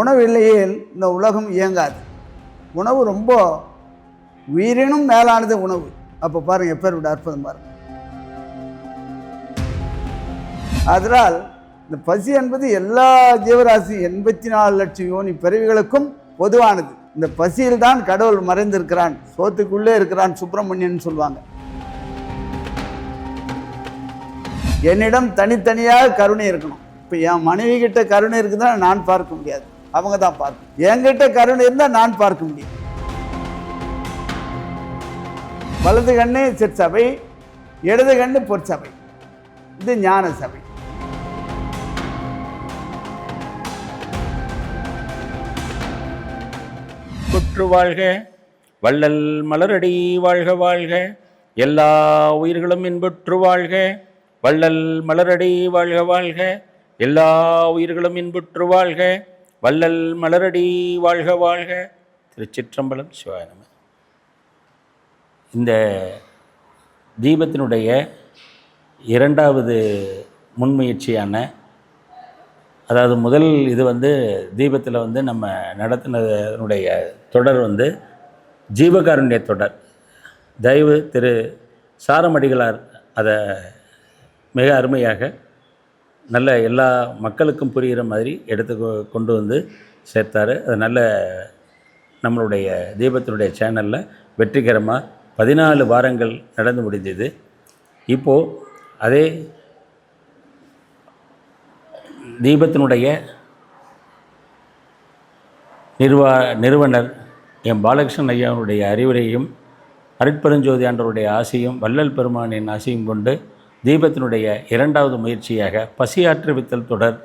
உணவு இல்லையில் இந்த உலகம் இயங்காது. உணவு ரொம்ப உயிரினும் மேலானது உணவு. அப்போ பாருங்கள் எப்பேர் அற்புதம் பாருங்கள் அதனால் இந்த பசி என்பது எல்லா ஜீவராசி எண்பத்தி நாலு லட்சம் யோனி பிறவிகளுக்கும் பொதுவானது. இந்த பசியில் தான் கடவுள் மறைந்திருக்கிறான். சோத்துக்குள்ளே இருக்கிறான் சுப்பிரமணியன் சொல்லுவாங்க என்னிடம் தனித்தனியாக கருணை இருக்கணும். இப்போ என் மனைவி கிட்ட கருணை இருக்குதுன்னா நான் பார்க்க முடியாது. அவங்க தான் பார்க்கணும் என்கிட்ட கருணை இருந்தால் நான் பார்க்க முடியும். வலது கண்ணு சிற்சபை இடது கண்ணு பொற்சபை இது ஞான சபை. குற்று வாழ்க வள்ளல் மலரடி வாழ்க வாழ்க எல்லா உயிர்களும் இன்புற்று வாழ்க வள்ளல் மலரடி வாழ்க வாழ்க எல்லா உயிர்களும் இன்புற்று வாழ்க. வள்ளல் மலரடி வாழ்க வாழ்க. திருச்சிற்றம்பலம் சிவாய இந்த தீபத்தினுடைய இரண்டாவது முன்முயற்சியான அதாவது முதல் இது வந்து தீபத்தில் வந்து நம்ம நடத்தினதனுடைய தொடர் வந்து ஜீவகாருண்ய தொடர். தயவு திரு சாரமடிகளார் அதை மிக அருமையாக நல்ல எல்லா மக்களுக்கும் புரிகிற மாதிரி எடுத்து கொ- கொண்டு வந்து சேர்த்தாரு. அது நல்ல நம்மளுடைய தீபத்தினுடைய சேனலில் வெற்றிகரமாக பதினாலு வாரங்கள் நடந்து முடிந்தது. இப்போது அதே தீபத்தினுடைய நிர்வா நிறுவனர் எம் பாலகிருஷ்ணன் ஐயாவுடைய அறிவுரையும் அருட்பெருஞ்சோதி ஆண்டவருடைய ஆசையும் வள்ளல் பெருமானின் ஆசையும் கொண்டு தீபத்தினுடைய இரண்டாவது முயற்சியாக பசியாற்றுவித்தல் தொடர்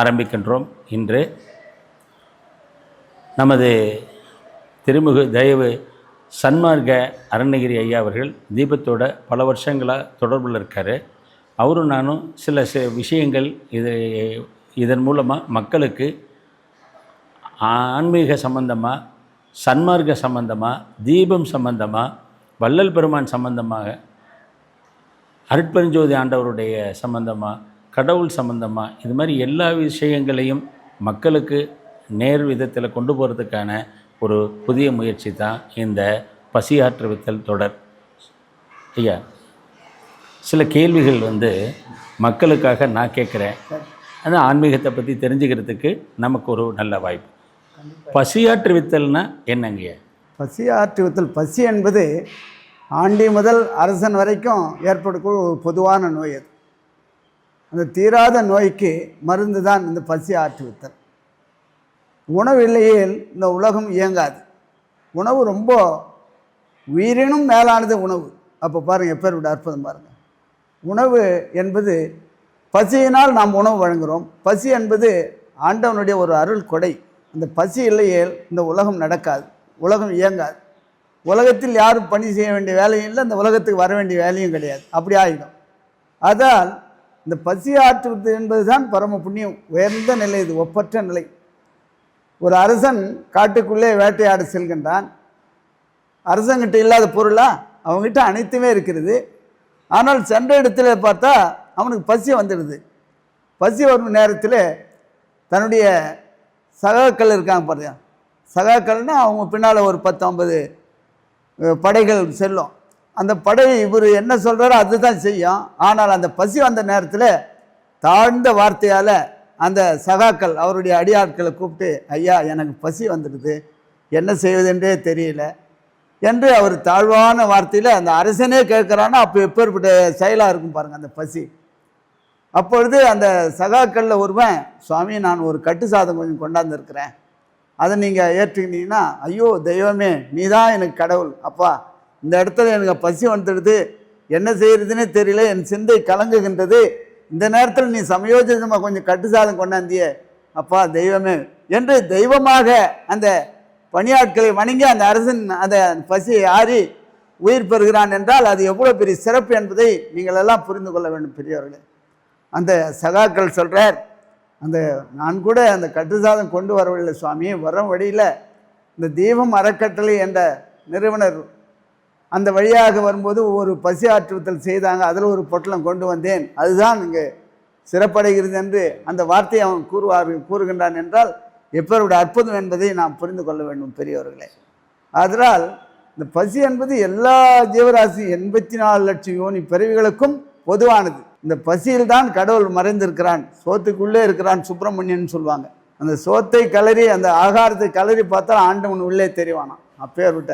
ஆரம்பிக்கின்றோம். இன்று நமது திருமுகு தயவு சன்மார்க்க அருணகிரி ஐயா அவர்கள் தீபத்தோட பல வருஷங்களாக தொடர்பில் இருக்கார். அவரும் நானும் சில சில விஷயங்கள் இது இதன் மூலமாக மக்களுக்கு ஆன்மீக சம்பந்தமாக சன்மார்க்க சம்பந்தமாக தீபம் சம்பந்தமாக வள்ளல் பெருமான் சம்பந்தமாக அருட்பெருஞ்சோதி ஆண்டவருடைய சம்பந்தமாக கடவுள் சம்பந்தமாக இது மாதிரி எல்லா விஷயங்களையும் மக்களுக்கு நேர் விதத்தில் கொண்டு போகிறதுக்கான ஒரு புதிய முயற்சி தான் இந்த பசியாற்றுவித்தல் தொடர். ஐயா சில கேள்விகள் வந்து மக்களுக்காக நான் கேட்குறேன். அந்த ஆன்மீகத்தை பற்றி தெரிஞ்சுக்கிறதுக்கு நமக்கு ஒரு நல்ல வாய்ப்பு. பசியாற்றுவித்தல்னால் என்னங்கய்யா பசியாற்றுவித்தல் பசி என்பது ஆண்டி முதல் அரசன் வரைக்கும் ஏற்படக்கூடிய ஒரு பொதுவான நோய் அது. அந்த தீராத நோய்க்கு மருந்து தான் இந்த பசி ஆற்றுவித்தல். உணவு இல்லையேல் இந்த உலகம் இயங்காது. உணவு ரொம்ப உயிரினும் மேலானது உணவு. அப்போ பாருங்கள் எப்பேர் அற்புதம் பாருங்கள் உணவு என்பது பசியினால் நாம் உணவு வழங்குகிறோம் பசி என்பது ஆண்டவனுடைய ஒரு அருள் கொடை. அந்த பசி இல்லையேல் இந்த உலகம் நடக்காது. உலகம் இயங்காது. உலகத்தில் யாரும் பணி செய்ய வேண்டிய வேலையும் இல்லை இந்த உலகத்துக்கு வர வேண்டிய வேலையும் கிடையாது. அப்படி ஆகிடும். அதால் இந்த பசி ஆற்றுவது என்பதுதான் பரம புண்ணியம். உயர்ந்த நிலை இது ஒப்பற்ற நிலை. ஒரு அரசன் காட்டுக்குள்ளே வேட்டையாட செல்கின்றான். அரசங்கிட்ட இல்லாத பொருளா? அவங்ககிட்ட அனைத்துமே இருக்கிறது. ஆனால் சென்ற இடத்துல பார்த்தா அவனுக்கு பசி வந்துடுது. பசி வரும் நேரத்தில் தன்னுடைய சகாக்கள் இருக்காங்க பாருங்க. சகாக்கள்னால் அவங்க பின்னால் ஒரு பத்து ஐம்பது படைகள் செல்லும். அந்த படை இவர் என்ன சொல்கிறாரோ அதுதான் செய்யும். ஆனால் அந்த பசி வந்த நேரத்தில் தாழ்ந்த வார்த்தையால் அந்த சகாக்கள் அவருடைய அடியாட்களை கூப்பிட்டு ஐயா எனக்கு பசி வந்துடுது. என்ன செய்வதென்றே தெரியல. என்று அவர் தாழ்வான வார்த்தையில் அந்த அரசனே கேட்குறான்னா அப்போ எப்பேற்பட்ட செயலாக இருக்கும் பாருங்கள் அந்த பசி. அப்பொழுது அந்த சகாக்களில் ஒருவன் சுவாமி நான் ஒரு கட்டு சாதம் கொஞ்சம் கொண்டாந்துருக்கிறேன். அதை நீங்கள் ஏற்றுக்கிட்டீங்கன்னா ஐயோ தெய்வமே நீ தான் எனக்கு கடவுள். அப்பா இந்த இடத்துல எனக்கு பசி வந்துடுது. என்ன செய்கிறதுனே தெரியல. என் சிந்தை கலங்குகின்றது. இந்த நேரத்தில் நீ சமயோஜிதமாக கொஞ்சம் கட்டு சாதம் கொண்டாந்தியே. அப்பா தெய்வமே. என்று தெய்வமாக அந்த பணியாட்களை வணங்கி அந்த அரசன் அந்த பசியை ஆறி உயிர் பெறுகிறான் என்றால் அது எவ்வளோ பெரிய சிறப்பு என்பதை நீங்கள் எல்லாம் புரிந்து கொள்ள வேண்டும் பெரியவர்களே அந்த சகாக்கள் சொல்கிறார் அந்த நான் கூட அந்த கட்டுசாதம் கொண்டு வரவில்லை சுவாமி வர வழியில் இந்த தீபம் அறக்கட்டளை என்ற நிறுவனர் அந்த வழியாக வரும்போது ஒரு பசி ஆற்றுத்தல் செய்தாங்க அதில் ஒரு பொட்டலம் கொண்டு வந்தேன். அதுதான் இங்கே சிறப்படைகிறது என்று அந்த வார்த்தையை அவன் கூறுவார் கூறுகின்றான் என்றால் எப்பருடைய அற்புதம் என்பதை நாம் புரிந்து கொள்ள வேண்டும் பெரியவர்களே அதனால் இந்த பசி என்பது எல்லா ஜீவராசி எண்பத்தி நாலு லட்சம் யோனி பிறவிகளுக்கும் பொதுவானது. இந்த பசியில் தான் கடவுள் மறைந்திருக்கிறான். சோத்துக்குள்ளே இருக்கிறான் சுப்பிரமணியன் சொல்லுவாங்க. அந்த சோத்தை கலரி அந்த ஆகாரத்தை கலரி பார்த்தா ஆண்டவன் உள்ளே தெரியவானாம் அப்பேற்பட்ட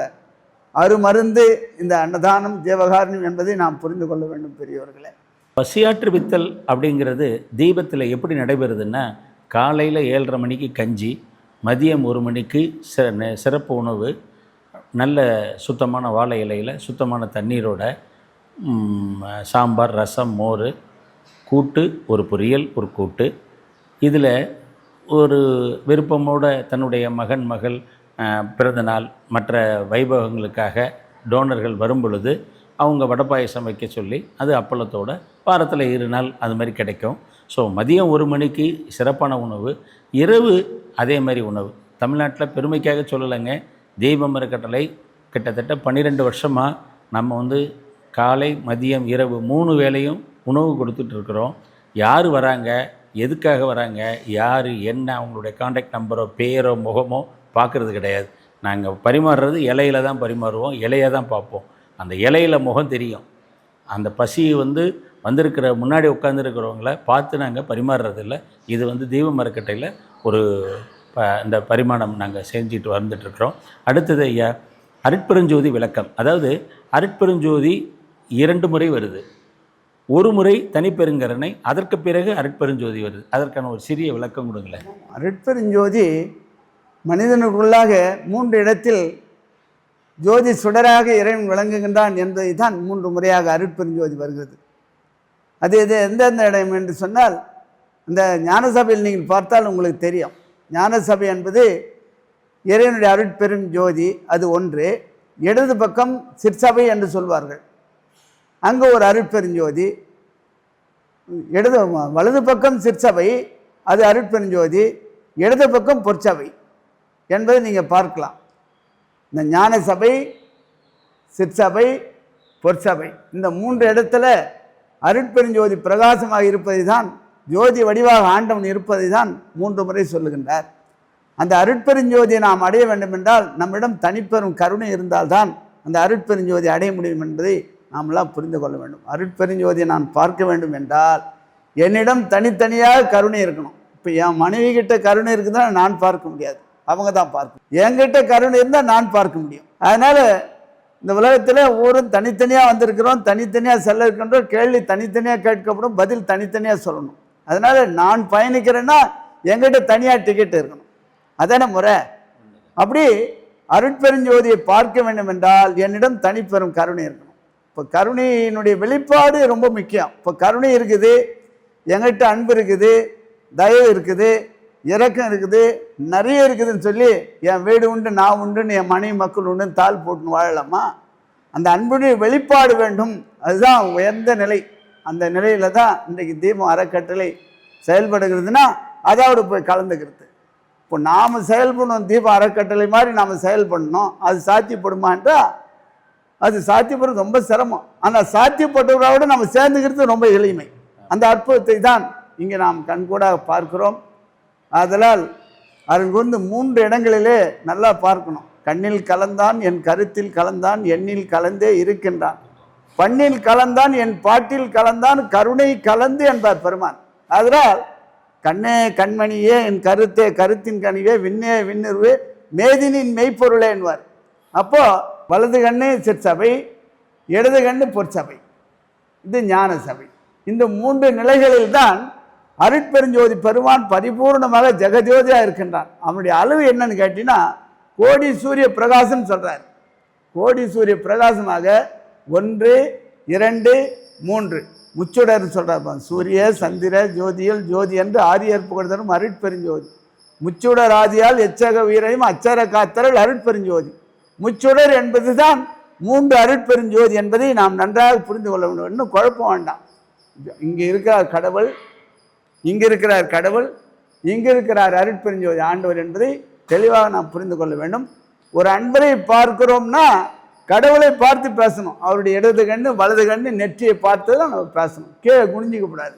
அருமருந்து இந்த அன்னதானம் ஜீவகாரணம் என்பதை நாம் புரிந்து கொள்ள வேண்டும் பெரியவர்களே பசியாற்றுவித்தல் அப்படிங்கிறது தீபத்தில் எப்படி நடைபெறுதுன்னா காலையில் ஏழரை மணிக்கு கஞ்சி மதியம் ஒரு மணிக்கு நெ- சிறப்பு உணவு நல்ல சுத்தமான வாழை இலையில் சுத்தமான தண்ணீரோட சாம்பார் ரசம் மோர் கூட்டு ஒரு பொரியல் ஒரு கூட்டு. இதில் ஒரு விருப்பமோட தன்னுடைய மகன் மகள் பிறந்தநாள் மற்ற வைபவங்களுக்காக டோனர்கள் வரும் பொழுது அவங்க வடை பாயசம் வைக்க சொல்லி அது அப்பளத்தோட வாரத்தில் இரு நாள் அது மாதிரி கிடைக்கும். ஸோ மதியம் ஒரு மணிக்கு சிறப்பான உணவு இரவு அதே மாதிரி உணவு. தமிழ்நாட்டில் பெருமைக்காக சொல்லலைங்க. தெய்வம் கட்டளை கிட்டத்தட்ட பன்னிரெண்டு வருஷமாக நம்ம வந்து காலை மதியம் இரவு மூணு வேளையும் உணவு கொடுத்துட்ருக்குறோம். யார் வராங்க? எதுக்காக வராங்க? யார்? என்ன? அவங்களுடைய காண்டாக்ட் நம்பரோ பேரோ முகமோ பார்க்குறது கிடையாது. நாங்கள் பரிமாறுறது இலையில தான் பரிமாறுவோம் இலையை தான் பார்ப்போம். அந்த இலையில முகம் தெரியும். அந்த பசியை வந்து வந்திருக்கிற முன்னாடி உட்காந்துருக்கிறவங்கள பார்த்து நாங்கள் பரிமாறுறதில்ல. இது வந்து தீப மரக்கட்டையில் ஒரு ப இந்த பரிமாணம் நாங்கள் செஞ்சுட்டு வந்துட்டுருக்குறோம் அடுத்தது ஐயா அருட்பெருஞ்சோதி விளக்கம். அதாவது அருட்பெருஞ்சோதி இரண்டு முறை வருது. ஒரு முறை தனிப்பெருங்கரணை அதற்கு பிறகு அருட்பெருஞ்சோதி வருது. அதற்கான ஒரு சிறிய விளக்கம் கொடுங்களேன். அருட்பெருஞ்சோதி மனிதனுக்குள்ளாக மூன்று இடத்தில் ஜோதி சுடராக இறைவன் விளங்குகின்றான் என்பதை தான் மூன்று முறையாக அருட்பெருஞ்சோதி வருகிறது. அது இது எந்தெந்த இடம் என்று சொன்னால் இந்த ஞானசபையில் நீங்கள் பார்த்தால் உங்களுக்கு தெரியும். ஞானசபை என்பது இறைவனுடைய அருட்பெரும் ஜோதி அது ஒன்று. இடது பக்கம் சிற்சபை என்று சொல்வார்கள். அங்கே ஒரு அருட்பெருஞ்சோதி இடது வலது பக்கம் சிற்சபை அது அருட்பெருஞ்சோதி இடது பக்கம் பொற்சபை என்பதை நீங்கள் பார்க்கலாம். இந்த ஞான சபை சிற்சபை பொற்சபை இந்த மூன்று இடத்துல அருட்பெருஞ்சோதி பிரகாசமாக இருப்பதை தான் ஜோதி வடிவாக ஆண்டவன் இருப்பதை தான் மூன்று முறை சொல்லுகின்றார். அந்த அருட்பெருஞ்சோதியை நாம் அடைய வேண்டுமென்றால் நம்மிடம் தனிப்பெரும் கருணை இருந்தால்தான் அந்த அருட்பெருஞ்சோதி அடைய முடியும் என்பதை நாமெல்லாம் புரிந்து கொள்ள வேண்டும். அருட்பெருஞ்சோதியை நான் பார்க்க வேண்டும் என்றால் என்னிடம் தனித்தனியாக கருணை இருக்கணும். இப்போ என் மனைவி கிட்ட கருணை இருக்குதுன்னா நான் பார்க்க முடியாது. அவங்க தான் பார்க்கணும் என்கிட்ட கருணை இருந்தால் நான் பார்க்க முடியும். அதனால் இந்த உலகத்தில் ஒவ்வொரும் தனித்தனியாக வந்திருக்கிறோம் தனித்தனியாக செல்ல இருக்கின்றோம் கேள்வி தனித்தனியாக கேட்கப்படும் பதில் தனித்தனியாக சொல்லணும். அதனால் நான் பயணிக்கிறேன்னா என்கிட்ட தனியாக டிக்கெட் இருக்கணும். அதான முறை? அப்படி அருட்பெருஞ்சோதியை பார்க்க வேண்டும் என்றால் என்னிடம் தனிப்பெரும் கருணை இருக்கணும். இப்போ கருணையினுடைய வெளிப்பாடு ரொம்ப முக்கியம். இப்போ கருணை இருக்குது எங்கிட்ட அன்பு இருக்குது தயவு இருக்குது இரக்கம் இருக்குது நிறைய இருக்குதுன்னு சொல்லி என் வீடு உண்டு நான் உண்டுன்னு என் மனைவி மக்கள் உண்டுன்னு தாள் போட்டுன்னு வாழலாமா? அந்த அன்புடைய வெளிப்பாடு வேண்டும். அதுதான் உயர்ந்த நிலை. அந்த நிலையில் தான் இன்றைக்கு தீபம் அறக்கட்டளை செயல்படுகிறதுனா அதோடு போய் கலந்துக்கிறது. இப்போ நாம் செயல்படணும் தீபம் அறக்கட்டளை மாதிரி நாம் செயல்படணும். அது சாத்தியப்படுமா என்றால் அது சாத்தியப்படுறது ரொம்ப சிரமம். ஆனால் சாத்தியப்பட்டவரோட நம்ம சேர்ந்துக்கிறது ரொம்ப எளிமை. அந்த அற்புதத்தை தான் இங்கே நாம் கண்கூடாக பார்க்கிறோம். ஆதலால் அருங்கொண்டு மூன்று இடங்களிலே நல்லா பார்க்கணும். கண்ணில் கலந்தான் என் கருத்தில் கலந்தான் எண்ணில் கலந்தே இருக்கின்றான். பண்ணில் கலந்தான் என் பாட்டில் கலந்தான் கருணை கலந்து என்பார் பெருமான். அதனால் கண்ணே கண்மணியே என் கருத்தே கருத்தின் கனிவே விண்ணே விண்ணுருவே மேதினின் மெய்ப்பொருளே என்பார். அப்போது வலது கண்ணு சிற்சபை இடது கண்ணு பொற்சபை. இது ஞான சபை இந்த மூன்று நிலைகளில் தான் அருட்பெருஞ்சோதி பெருமான் பரிபூர்ணமாக ஜெகஜோதியாக இருக்கின்றான். அவனுடைய அளவு என்னன்னு கேட்டினா கோடி சூரிய பிரகாசம் சொல்கிறார் கோடி சூரிய பிரகாசமாக ஒன்று இரண்டு மூன்று. முச்சுடர்னு சொல்கிறார் சூரிய சந்திர ஜோதியல் ஜோதி என்று ஆரியர் புகழ்தரும் அருட்பெருஞ்சோதி. முச்சுடர் ஆதியால் எச்சக வீரையும் அச்சர காத்தரல் அருட்பெருஞ்சோதி. முச்சுடர் என்பதுதான் மூன்று அருட்பெருஞ்சோதி என்பதை நாம் நன்றாக புரிந்து கொள்ள வேண்டும். இன்னும் குழப்பம் வேண்டாம். இங்கே இருக்கிறார் கடவுள் இங்கே இருக்கிறார் கடவுள் இங்கே இருக்கிறார் அருட்பெருஞ்சோதி ஆண்டவர் என்பதை தெளிவாக நாம் புரிந்து கொள்ள வேண்டும். ஒரு அன்பரை பார்க்கிறோம்னா கடவுளை பார்த்து பேசணும். அவருடைய இடது கண்ணு வலது கண்ணு நெற்றியை பார்த்து தான் நம்ம பேசணும். கீழே குனிஞ்சிக்க கூடாது.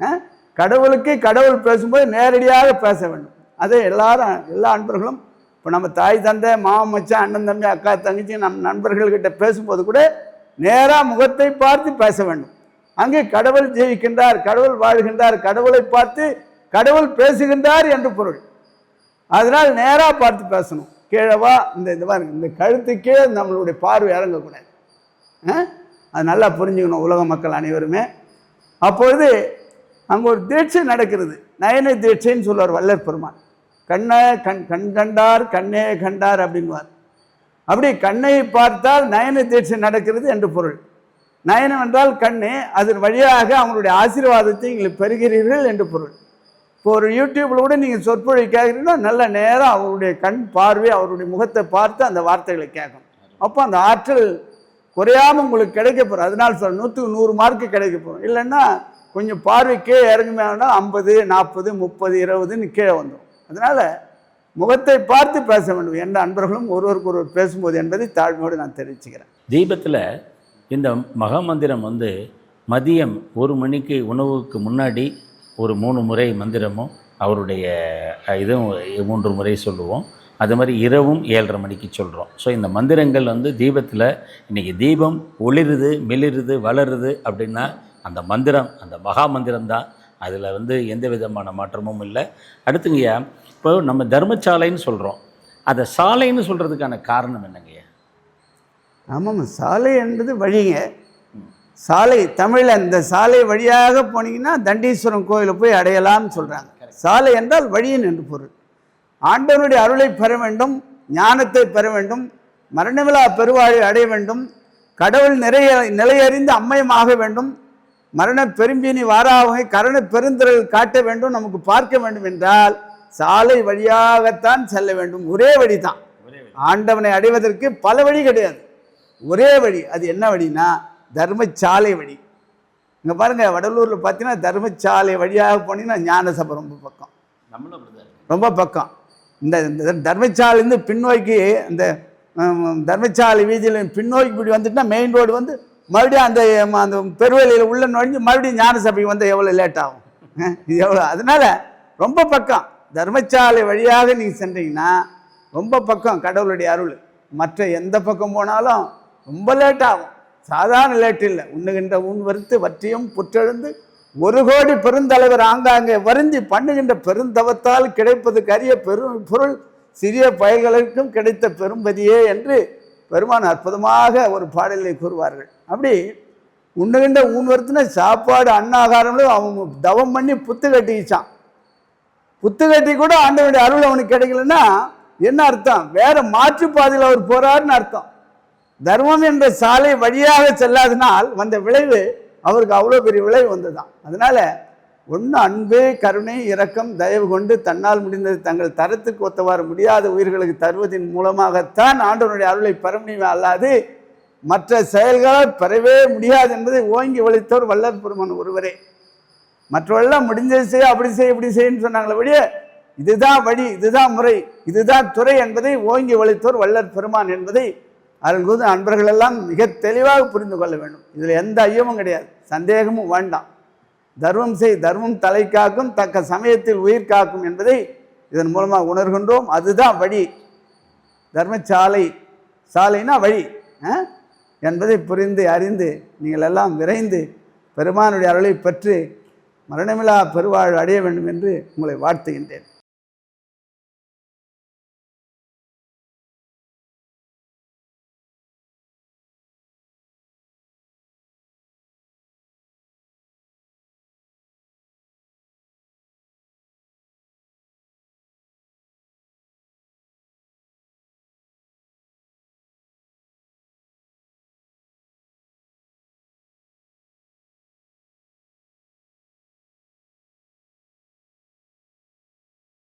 ஆ? கடவுளுக்கு கடவுள் பேசும்போது நேரடியாக பேச வேண்டும். அதை எல்லாரும் எல்லா அன்பர்களும் இப்போ நம்ம தாய் தந்தை மாமன் மச்சான் அண்ணன் தம்பி அக்கா தங்கச்சி நம் நண்பர்கள்கிட்ட பேசும்போது கூட நேராக முகத்தை பார்த்து பேச வேண்டும். அங்கே கடவுள் ஜெயிக்கின்றார் கடவுள் வாழ்கின்றார் கடவுளை பார்த்து கடவுள் பேசுகின்றார் என்று பொருள். அதனால் நேராக பார்த்து பேசணும். கீழவா இந்த இது பாருங்க இந்த கழுத்து கீழே நம்மளுடைய பார்வை இறங்கக்கூடாது. ஆ? அது நல்லா புரிஞ்சுக்கணும் உலக மக்கள் அனைவருமே. அப்பொழுது அங்கே ஒரு தீட்சை நடக்கிறது. நயன தீட்சைன்னு சொல்லுவார் வல்லற் பெருமாள் கண்ணை கண் கண் கண்டார் கண்ணே கண்டார் அப்படிங்குவார். அப்படி கண்ணை பார்த்தால் நயன தீட்சை நடக்கிறது என்று பொருள். நயனம் என்றால் கண்ணு அதன் வழியாக அவங்களுடைய ஆசீர்வாதத்தை நீங்கள் பெறுகிறீர்கள் என்று பொருள். இப்போ ஒரு யூடியூப்பில் கூட நீங்கள் சொற்பொழி கேட்குறீங்கன்னா நல்ல நேரம் அவருடைய கண் பார்வை அவருடைய முகத்தை பார்த்து அந்த வார்த்தைகளை கேட்கும். அப்போ அந்த ஆற்றல் குறையாமல் உங்களுக்கு கிடைக்க போகிறோம் அதனால் சொல்ல நூற்றுக்கு நூறு மார்க்கு கிடைக்க போகிறோம் இல்லைன்னா கொஞ்சம் பார்வை கீழே இறங்குமே ஐம்பது நாற்பது முப்பது இருபதுன்னு கீழே வந்துடும். அதனால் முகத்தை பார்த்து பேச வேண்டும். எந்த அன்பர்களும் ஒருவருக்கு ஒருவர் பேசும்போது என்பதை தாழ்மையோடு நான் தெரிவிச்சுக்கிறேன். தீபத்தில் இந்த மகாமந்திரம் வந்து மதியம் ஒரு மணிக்கு உணவுக்கு முன்னாடி ஒரு மூணு முறை மந்திரமும் அவருடைய இதுவும் மூன்று முறை சொல்லுவோம். அது மாதிரி இரவும் ஏழரை மணிக்கு சொல்கிறோம் ஸோ இந்த மந்திரங்கள் வந்து தீபத்தில் இன்றைக்கி தீபம் ஒளிருது மெளிருது வளருது அப்படின்னா அந்த மந்திரம் அந்த மகா மந்திரம் தான் அதில் வந்து எந்த விதமான மாற்றமும் இல்லை. அடுத்துங்கய்யா இப்போ நம்ம தர்மசாலைன்னு சொல்கிறோம் அதை சாலைன்னு சொல்கிறதுக்கான காரணம் என்னங்கய்யா ஆமாம் சாலை என்பது வழிங்க. சாலை தமிழில் இந்த சாலை வழியாக போனீங்கன்னா தண்டீஸ்வரன் கோயிலை போய் அடையலாம்னு சொல்கிறாங்க சாலை என்றால் வழியின் என்று பொருள். ஆண்டவனுடைய அருளை பெற வேண்டும் ஞானத்தை பெற வேண்டும் மரணவிழா பெருவாழை அடைய வேண்டும் கடவுள் நிறைய நிலையறிந்து அம்மயமாக வேண்டும் மரண பெரும்பினி வாராவகை கரண பெருந்திரள் காட்ட வேண்டும் நமக்கு பார்க்க வேண்டும் என்றால் சாலை வழியாகத்தான் செல்ல வேண்டும். ஒரே வழி. தான் ஆண்டவனை அடைவதற்கு பல வழி கிடையாது. ஒரே வழி. அது என்ன வழினா தர்மச்சாலை வழி. இங்கே பாருங்க வடலூரில் பார்த்தீங்கன்னா தர்மச்சாலை வழியாக போனீங்கன்னா ஞானசபை ரொம்ப பக்கம். ரொம்ப பக்கம். இந்த இந்த தர்மச்சாலையிலேருந்து பின்னோக்கி இந்த தர்மச்சாலை வீதியில் பின்னோக்கி இப்படி வந்துட்டுனா மெயின் ரோடு வந்து மறுபடியும் அந்த அந்த பெருவெளியில் உள்ள நுழைஞ்சு மறுபடியும் ஞான சபைக்கு வந்து எவ்வளோ லேட் ஆகும்? இது எவ்வளோ அதனால ரொம்ப பக்கம் தர்மச்சாலை வழியாக நீங்கள் சென்றீங்கன்னா ரொம்ப பக்கம் கடவுளுடைய அருள். மற்ற எந்த பக்கம் போனாலும் ரொம்ப லேட் ஆகும். சாதாரண லேட் இல்லை. உண்ணுகின்ற உன் வறுத்து வற்றியும் புற்றெழுந்து ஒரு கோடி பெருந்தலைவர் ஆங்காங்கே வருந்தி பண்ணுகின்ற பெருந்தவத்தால் கிடைப்பது கரிய பெரும் பொருள் சிறிய பயல்களுக்கும் கிடைத்த பெரும்பதியே என்று பெருமான் அற்புதமாக ஒரு பாடலை கூறுவார்கள். அப்படி உண்ணுகின்ற ஊன் சாப்பாடு அன்னாகாரங்களும் அவன் தவம் பண்ணி புத்து கட்டிக்கிச்சான். புத்து கட்டி கூட ஆண்டவனுடைய அருள் அவனுக்கு கிடைக்கலன்னா என்ன அர்த்தம்? வேற மாற்று பாதையில் அவர் போறாருன்னு அர்த்தம். தர்மம் என்ற சாலை வழியாக செல்லாதனால் வந்த விளைவு அவருக்கு அவ்வளோ பெரிய விளைவு வந்ததுதான். அதனால ஒன்று அன்பே கருணை இரக்கம் தயவு கொண்டு தன்னால் முடிந்தது தங்கள் தரத்துக்கு ஒத்தவாறு முடியாத உயிர்களுக்கு தருவதன் மூலமாகத்தான் ஆண்டவனுடைய அருளை பெற முடியுமே. அல்லாது மற்ற செயல்களால் பெறவே முடியாது என்பதை ஓங்கி ஒழித்தவர் வல்லர் பெருமான் ஒருவரே. மற்றவெல்லாம் முடிஞ்சது செய்ய அப்படி செய்ய இப்படி செய்யன்னு சொன்னாங்களே வழிய இதுதான் வழி இதுதான் முறை இதுதான் துறை என்பதை ஓங்கி ஒழித்தோர் வல்லர் பெருமான் என்பதை அருள்கூது அன்பர்களெல்லாம் மிக தெளிவாக புரிந்து கொள்ள வேண்டும். இதில் எந்த ஐயமும் கிடையாது. சந்தேகமும் வேண்டாம். தர்மம் செய் தர்மம் தலை காக்கும் தக்க சமயத்தில் உயிர் காக்கும் என்பதை இதன் மூலமாக உணர்கின்றோம். அதுதான் வழி. தர்மசாலை சாலைனா வழி ஆ? என்பதை புரிந்து அறிந்து நீங்கள் எல்லாம் விரைந்து பெருமானுடைய அருளை பெற்று மரணமில்லா பெருவாழ் அடைய வேண்டும் என்று உங்களை வாழ்த்துகின்றேன்.